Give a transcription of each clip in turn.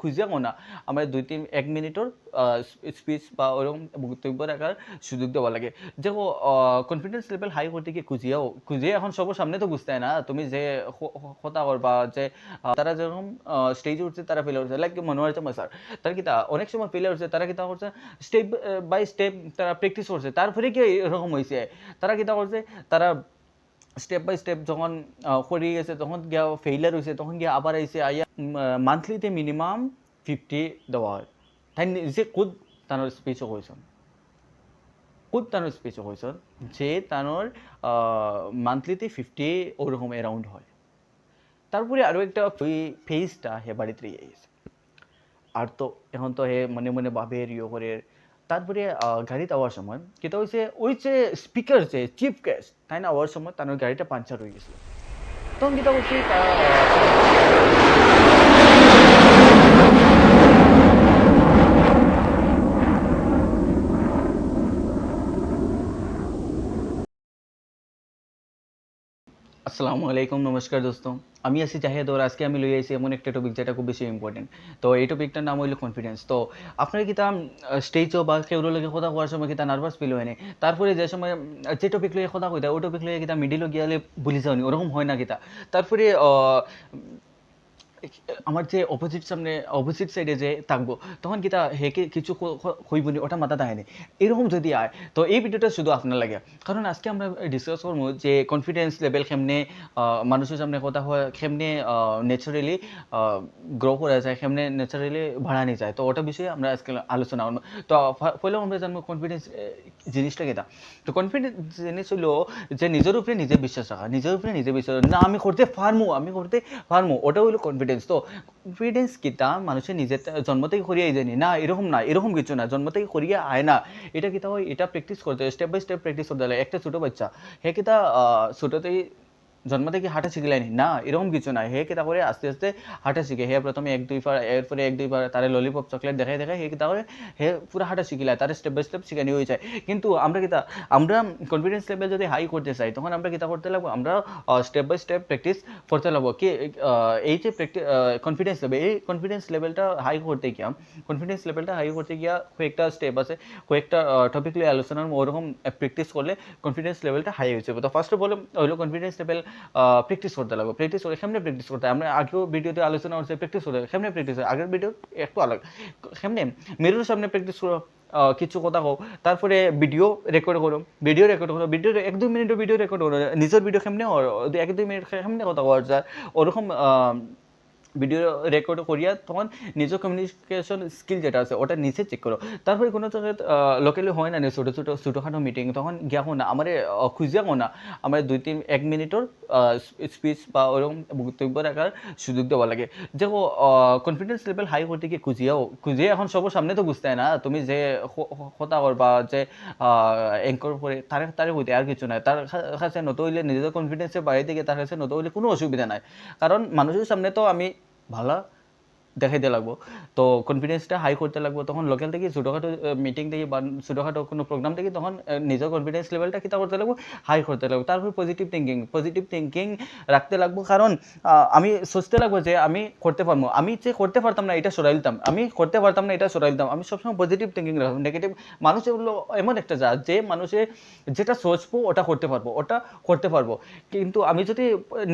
খুঁজিয়া কোনা আমার দুই তিন, এক মিনিটর স্পিচ বা ওরকম বক্তব্য রাখার সুযোগ দেওয়া লাগে। যে কনফিডেন্স লেভেল হাই করতে গিয়ে খুঁজিয়াও, খুঁজিয়ে এখন সবার সামনে তো বুঝতে না। তুমি যে কথা করবা যে তারা যেরকম স্টেজে উঠছে, তারা ফেলে উঠছে লাইক মনে হচ্ছে স্যার তারা কিতা অনেক সময় ফেলে উঠছে তারা কি করছে স্টেপ বাই স্টেপ তারা প্র্যাকটিস করছে। তারপরে কি এরকম হয়েছে তারা কি করছে, তারা স্টেপ বাই স্টেপ যখন করে গেছে তখন গিয়া ফেইলার হয়েছে তখন গিয়া আবার আইসে আইয়া মান্থলিতে মিনিমাম ফিফটি দেওয়া হয়। তাই নিজে খুদ তানোর স্পিচও কইছেন খুদ তানোর স্পিচও কইছেন যে তানোর মান্থলিতে ফিফটি ওরকম অ্যারাউন্ড হয়। তারপরে আরও একটা ফেসটা হে বাড়িতে আর তো, এখন তো হে মনে মনে ভাবে ইয়ে করে তারপরে গাড়িতে আওয়ার সময় কেটা হয়েছে ওই যে স্পিকার যে চিফ ক্যাশ তাই না? আওয়ার সময় তার গাড়িটা পাঞ্চার হয়ে গেছিল। তখন কেটা বলছি আসসালামু আলাইকুম, নমস্কার দোস্ত। আমি আছি জাহেদ ওর আজকে আমি লই আইছি এমন একটা টপিক যেটা খুব বেশি ইম্পর্টেন্ট তো এই টপিকটার নাম হইল কনফিডেন্স তো আপনার কি তা স্টেজও বা কেউ লগে কথা কোয়ার সময় কি তা নার্ভাস ফিল হয় না? তারপরে যে সময় যে টপিক লইয়ে কথা কইতা, ওই টপিক লইয়ে কিতা মিডিলও গিয়ালে ভুলি যাওনি ওরকম হয় না কিতা তারপরে আমার যে অপোজিট সামনে অপোজিট সাইডে যে থাকব, তখন কি তা হেকে কিছু হইব নি ওটা মাথা দেয়নি এরকম যদি আয়, তো এই ভিডিওটা শুধু আপনার লাগে। কারণ আজকে আমরা ডিসকাস করব যে কনফিডেন্স লেভেল কেমনে মানুষের সামনে কথা হয়, কেমনে ন্যাচারালি গ্রো করা যায়, কেমনে ন্যাচারালি বাড়ানি যায়। তো ওটা বিষয়ে আমরা আজকে আলোচনা করব। তো পহলেও আমরা জানব কনফিডেন্স জিনিসটা কেটা তো। কনফিডেন্স জিনিস হলো যে নিজের উপরে নিজে বিশ্বাস রাখা, নিজের উপরে নিজে বিশ্বাস না, আমি করতে পারব আমি করতে পারব ওটা হলো কনফিডেন্স তো কনফিডেন্স কিতা? মানুষের নিজের জন্ম থেকে করিয়াই জানি না? এরকম না এরকম কিছু না জন্ম থেকে করিয়ে আয় না। এটা কিতা হয়, এটা প্র্যাকটিস করতে স্টেপ বাই স্টেপ প্র্যাকটিস করতে হয় একটা ছোটো বাচ্চা। হ্যাঁ কিতা ছোটোতেই জন্ম থেকে হাঁটা শিখিলাইনি না, এরকম কিছু না হে কিতা করে আস্তে আস্তে হাঁটা শিখে হে প্রথমে এক, দুই বার এরপরে এক, দুই বার তারে ললিপপ চকলেট দেখাই দেখাই হে কিতা করে হে পুরো হাঁটা শিখিলায় তার স্টেপ বাই স্টেপ শিখানি হয়ে যায়। কিন্তু আমরা কিতা, আমরা কনফিডেন্স লেভেল যদি হাই করতে চাই, তখন আমরা কিতা করতে লাগবো? আমরা স্টেপ বাই স্টেপ প্র্যাকটিস করতে লাগবো। কি এই যে প্র্যাকটিস কনফিডেন্স লেভেল এই কনফিডেন্স লেভেলটা হাই করতে গিয়া কনফিডেন্স লেভেলটা হাই করতে গিয়া কয়েকটা স্টেপ আছে, কয়েকটা টপিক নিয়ে আলোচনার ওরকম প্র্যাকটিস করলে কনফিডেন্স লেভেলটা হাই হয়েছে তো ফার্স্ট অফ অল হলো কনফিডেন্স লেভেল প্র্যাকটিস করতে লাগবে। প্র্যাকটিস করে সেমনি প্র্যাকটিস করতে? আমরা আগেও ভিডিওতে আলোচনা করছি প্র্যাকটিস করতে। কেমনে প্র্যাকটিস আগের ভিডিও একটু আলাদা। সেমনি মেরুর সামনে প্র্যাকটিস করো কিছু কথা কও। তারপরে ভিডিও রেকর্ড করো। ভিডিও রেকর্ড করো। ভিডিও এক দুই মিনিটের ভিডিও রেকর্ড করো। নিজের ভিডিও সেমনি এক দুই মিনিট সেমনি কথা কওয়া যায়? ওরকম ভিডিও রেকর্ড করিয়া তখন নিজের কমিউনিকেশন স্কিল যেটা আছে, ওটা নিচে চেক করো। তারপরে কোনো জায়গায় লোকালি হয় না ছোটো ছোটো, ছোটোখাটো মিটিং তখন গিয়া না। আমার খুঁজিয়া না। আমার দুই তিন, এক মিনিটর স্পিচ বা ওরকম বক্তব্য রাখার সুযোগ দেওয়া লাগে। যে কনফিডেন্স লেভেল হাই করতে গিয়ে খুঁজিয়াও খুঁজিয়ে এখন সবার সামনে তো বুঝতে না। তুমি যে হ- হ- কথা করবা যে অ্যাঙ্কর করে, তার, তারে হইতে আর কিছু নাই। তার কাছে নত হইলে নিজেদের কনফিডেন্সে বাড়াইতে গিয়ে তার কাছে নত হইলে কোনো অসুবিধা নাই। কারণ মানুষের সামনে তো আমি ভালো দেখাইতে লাগবো। তো কনফিডেন্সটা হাই করতে লাগবো, তখন লোকাল থেকে ছোটোখাটো মিটিং থেকে বা ছোটোখাটো কোনো প্রোগ্রাম থেকে তখন নিজের কনফিডেন্স লেভেলটা কিতা করতে লাগবো হাই করতে লাগবো। তারপর পজিটিভ থিঙ্কিং পজিটিভ থিঙ্কিং রাখতে লাগবো। কারণ আমি সোচতে লাগবো যে আমি করতে পারব। আমি যে করতে পারতাম না, এটা সরাই দিতাম। আমি করতে পারতাম না, এটা সরাই দিতাম। আমি সবসময় পজিটিভ থিঙ্কিং রাখব নেগেটিভ মানুষ এগুলো এমন একটা জাত যে মানুষে যেটা সোচবো ওটা করতে পারব, ওটা করতে পারব। কিন্তু আমি যদি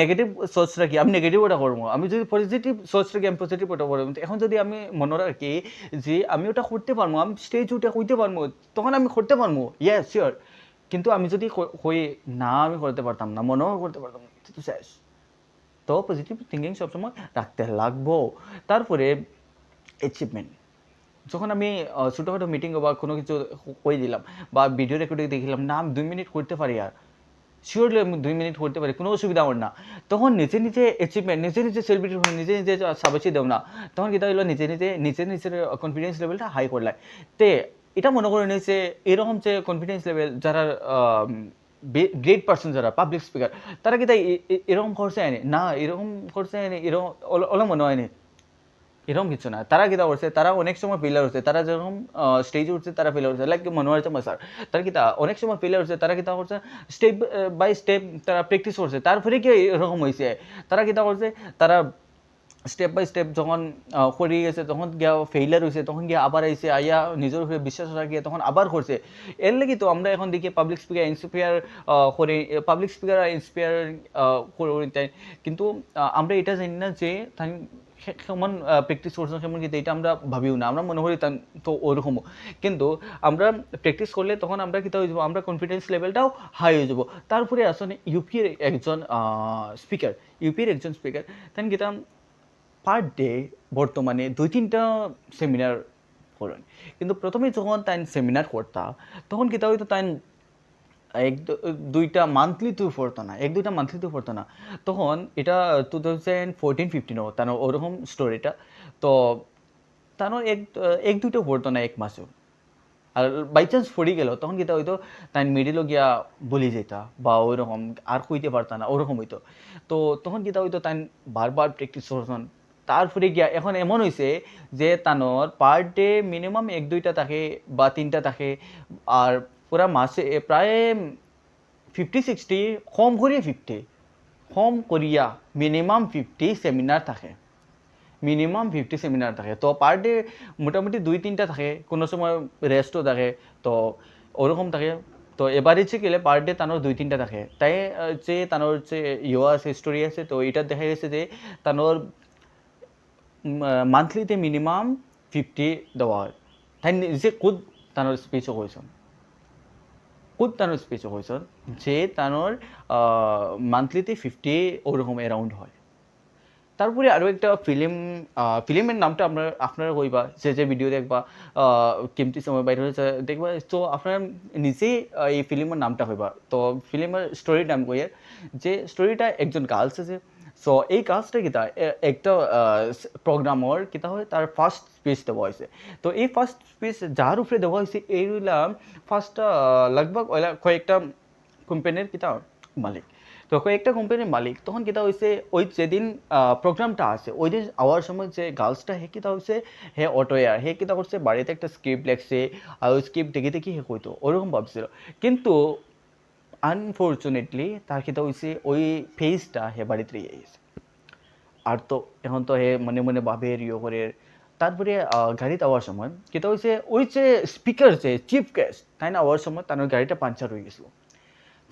নেগেটিভ সোচ রাখি, আমি নেগেটিভ ওটা করব। আমি যদি পজিটিভ সোচ রাখি, আমি পজিটিভ ওটা এখন যদি আমি মনে রাখি যে আমি ওটা করতে পারব আমি স্টেজ উঠে হইতে পারব তখন আমি করতে পারব ইয়েস শিওর কিন্তু আমি যদি ক- হই না আমি করতে পারতাম না মনেও করতে পারতাম না শেষ তো পজিটিভ থিঙ্কিং সবসময় রাখতে লাগবো। তারপরে অ্যাচিভমেন্ট যখন আমি ছোটোখাটো মিটিং বা কোনো কিছু কই দিলাম, বা ভিডিও রেকর্ডিং দেখিলাম, না আমি দুই মিনিট করতে পারি আর শিওরলি আমি দুই মিনিট করতে পারি, কোনো অসুবিধা আমার না। তখন নিজে নিজে অ্যাচিভমেন্ট নিজে নিজে সেলিব্রেট নিজে নিজে সাবাসি দেও না। তখন কিতা হইল নিজে নিজে নিজে নিজের কনফিডেন্স লেভেলটা হাই করলাই তে এটা মনে করে নিয়েছে এরকম যে কনফিডেন্স লেভেল যারা গ্রেট পার্সন যারা পাবলিক স্পিকার তারা কি তাই এরকম করছে আইনি না, এরকম করছে আইনি এরকম ওলা মনে হয়নি এরকম কিছু না। তারা কিতা করছে তারা অনেক সময় ফেলার হচ্ছে তারা যেরকম স্টেজে উঠছে তারা ফেলার হচ্ছে লাইক মনোয়ার চামা স্যার তারা কিতা অনেক সময় ফেলার হচ্ছে তারা কিতা করছে স্টেপ বাই স্টেপ তারা প্র্যাকটিস করছে তারপরে কি এরকম হয়েছে তারা কিতা করছে তারা স্টেপ বাই স্টেপ যখন আহ, করে গেছে তখন গিয়া ফেইলার হয়েছে তখন গিয়া আবার আইছে আইয়া নিজের উপরে বিশ্বাস রাখিয়ে তখন আবার করছে। এর লাগি তো আমরা এখন দেখি পাবলিক স্পিকার ইন্সপায়ার করে পাবলিক স্পিকার ইন্সপায়ার করে কিন্তু আমরা এটা জানি না যে কেমন প্র্যাকটিস করছেন কেমন কিন্তু এটা আমরা ভাবিও না। আমরা মনে করি তান- তো ওরকমও। কিন্তু আমরা প্র্যাকটিস করলে তখন আমরা কিতা হয়ে যাব? আমরা কনফিডেন্স লেভেলটাও হাই হয়ে যাব। তারপরে আসলে ইউপির একজন স্পিকার ইউপির একজন স্পিকার তাই কিতা পার ডে বর্তমানে দুই তিনটা সেমিনার করেন। কিন্তু প্রথমে যখন তাই সেমিনার করতা, তখন কিতা হইতো তাই এক দুইটা মান্থলি তো পড়তো না, এক দুইটা মান্থলি তো পড়তো না। তখন এটা টু থাউজেন্ড ফোরটিন ফিফটিনও তার ওরকম স্টোরিটা তো তার এক এক দুইটা পড়তো না এক মাসেও। আর বাই চান্স পড়ি গেল, তখন কিতা হইতো তাই মিডিলও গিয়া বলি যেতা, বা ওইরকম আর কইতে পারত না, ওরকম হইতো। তো তখন কিতা হইতো তাই বারবার প্র্যাকটিস করছেন তারপরে গিয়া এখন এমন হয়েছে যে তানোর পার ডে মিনিমাম এক দুইটা থাকে বা তিনটা থাকে। আর পুরা মাসে প্রায় ফিফটি সিক্সটি কম করিয়া ফিফটি কম করিয়া মিনিমাম ফিফটি সেমিনার থাকে। মিনিমাম ফিফটি সেমিনার থাকে। তো পার ডে মোটামুটি দুই, তিনটা থাকে। কোনো সময় রেস্টও থাকে। তো ওরকম থাকে। তো এবারে যে গেলে পার ডে তানোর দুই, তিনটা থাকে। তাই যে তানোর যে ইয়ে আছে আছে, তো এটা দেখা গেছে যে তানোর মান্থলিতে মিনিমাম ফিফটি দেওয়া হয়। তাই নিজে খুদ তানোর স্পিচও কৈছন খুদ তানোর স্পিচও কৈছন যে তানোর মান্থলিতে ফিফটি ওরকম অ্যারাউন্ড হয়। তারপরে আরও একটা ফিল্ম ফিল্মের নামটা আপনার আপনারা কইবা, যে যে ভিডিও দেখবা কেমতি সময় বাইরে হয়েছে দেখবা তো আপনারা নিজেই এই ফিল্মের নামটা কইবা। তো ফিল্মের স্টোরির নাম কইয়ে, যে স্টোরিটা একজন গার্লস আছে সো এই কিতা এ- একটা প্রোগ্রামর কিতা হয়, তার ফার্স্ট স্পিচ দেওয়া হয়েছে। তো এই ফার্স্ট স্পিচ যার উপরে দেওয়া হয়েছে এইগুলা ফার্স্ট লগভগ, ওইলা কয়েকটা কোম্পানির কিতা মালিক। তো কয়েকটা কোম্পানির মালিক, তখন কিতা হয়েছে ওই যেদিন প্রোগ্রামটা আছে, ওই দিন আওয়ার সময় যে গার্লসটা হে কিতা হয়েছে হে অটোয়ার হে কিতা করছে, বাড়িতে একটা স্ক্রিপ্ট লেখছে, আর ওই স্ক্রিপ্ট দেখে দেখি হে কইতো, ওরকম ভাবছিল। কিন্তু আনফর্চুনেটলি তার কিতা হয়েছে ওই ফেজটা হে বাড়িতে রয়ে গেছে। আর তো এখন তো হে মনে মনে ভাবে ইয়ে করে। তারপরে গাড়িতে আওয়ার সময় কিতা হয়েছে ওই যে স্পিকার যে চিফ গেস্ট তাই না? আওয়ার সময় তার গাড়িটা পাঞ্চার হয়ে গেছিল।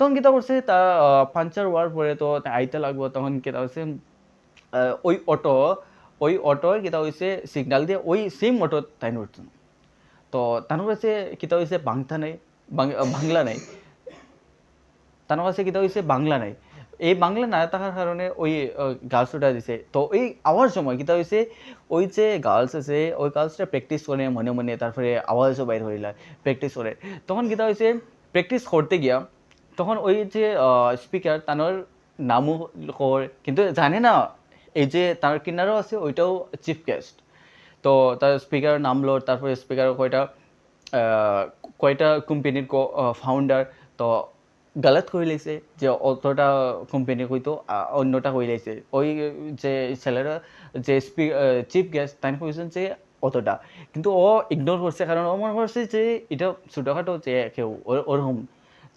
তখন কিতা করছে তা পাঞ্চার হওয়ার পরে তো আইতে লাগবো তখন হচ্ছে আহ, ওই অটো ওই অটো কিতা হয়েছে সিগনাল দিয়ে ওই সেম অটো তাই উঠছেন তো তার কাছে কিতা হয়েছে বাংলা নাই বাংলা নাই। তার কাছে কিতা হয়েছে বাংলা নাই। এই বাংলা না থাকার কারণে ওই গার্লস ওটা দিছে। তো ওই আওয়ার সময় কিতা হয়েছে ওই যে গার্লস আছে, ওই গার্লসটা প্র্যাকটিস করে মনে মনে তারপরে আওয়াজও বাইর হইলা প্র্যাকটিস করে। তখন কিতা হয়েছে প্র্যাকটিস করতে গিয়া তখন ওই যে স্পিকার তানোর নামও কর, কিন্তু জানে না, এই যে তার কিনারও আছে, ওইটাও চিফ গেস্ট তো তার স্পিকার নাম লোড তারপরে স্পিকার কয়টা কয়টা কোম্পানির ফাউন্ডার তো গালাত করে লাইছে যে অতটা কোম্পানি হয়তো অন্যটা করে লাইছে ওই যে ছেলেরা যে চিফ গেস্ট তাই কইছেন যে অতটা। কিন্তু ও ইগনোর করছে কারণ ও মনে করছে যে এটা ছোটোখাটো যে কেউ ওর- ওরকম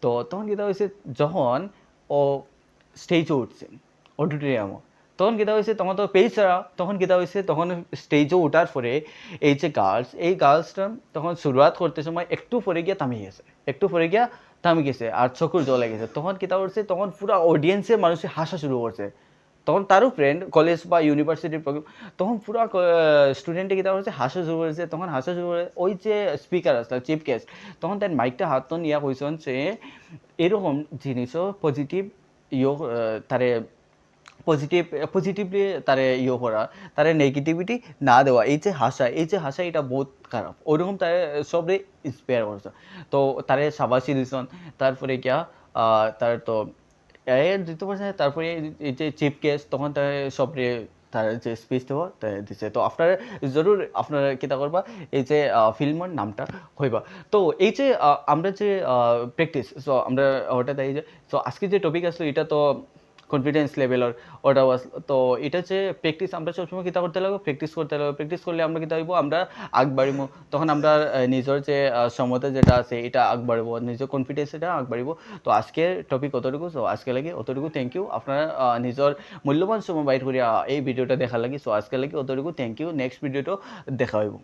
তো তখন কিতা হয়েছে যখন ও স্টেজে উঠছে অডিটোরিয়ামও তখন কিতা হয়েছে তখন তো পেজ ছাড়া তখন কিতা হয়েছে তখন স্টেজে ওঠার পরে এই যে গার্লস এই গার্লসটা তখন শুরুয়াত করতে সময়, একটু পরে গিয়া থামি গেছে একটু পরে গিয়া থামি গেছে আর চকুর জলে গেছে। তখন কিতা করছে তখন পুরো অডিয়েন্সে মানুষে হাসা শুরু করছে। তখন তারও ফ্রেন্ড কলেজ বা ইউনিভার্সিটির প্রোগ্রাম তখন পুরো স্টুডেন্টে কিতা করছে হাসা শুরু করেছে। তখন হাসা শুরু করে ওই যে স্পিকার আসলে চিফ গেস্ট তখন তার মাইকটা হাত নিয়ে কইসন যে এরকম জিনিসও পজিটিভ ইয়ে তারে পজিটিভ পজিটিভলি তারে ইয়ে করা, তারে নেগেটিভিটি না দেওয়া, এই যে হাসা, এই যে হাসা এটা বহুত খারাপ। ওইরকম তারে সবরে ইন্সপায়ার করছে। তো তারে সাবাসি দিছন, তারপরে কিয়া তার তো এর দিতে পারছে তারপরে এই যে চিফ কেস তখন তার সবরে তার যে স্পিচ তাই দিছে। তো আপনারা জরুর, আপনারা কিতা করবা, এই যে ফিল্মের নামটা হইবা। তো এই যে আমরা যে প্র্যাকটিস সো আমরা ওটা তাই যে সো আজকে যে টপিক আসলো, এটা তো কনফিডেন্স লেভেলর ওটাও আস তো এটা হচ্ছে প্র্যাকটিস আমরা সবসময় কিতা করতে লাগবো? প্র্যাকটিস করতে লাগবো। প্র্যাকটিস করলে আমরা কিতা হইব? আমরা আগবাড়িব তখন আমরা নিজের যে সমতা যেটা আছে, এটা আগবাড়িব নিজের কনফিডেন্স এটা আগবাড়িব তো আজকে টপিক অতটুকু। সো আজকে লাগে অতটুকু। থ্যাংক ইউ আপনারা নিজের মূল্যবান সময় বাইর করিয়া, এই ভিডিওটা দেখা লাগে। সো আজকে লাগে অতটুকু। থ্যাংক ইউ নেক্সট ভিডিওটো দেখা হইব।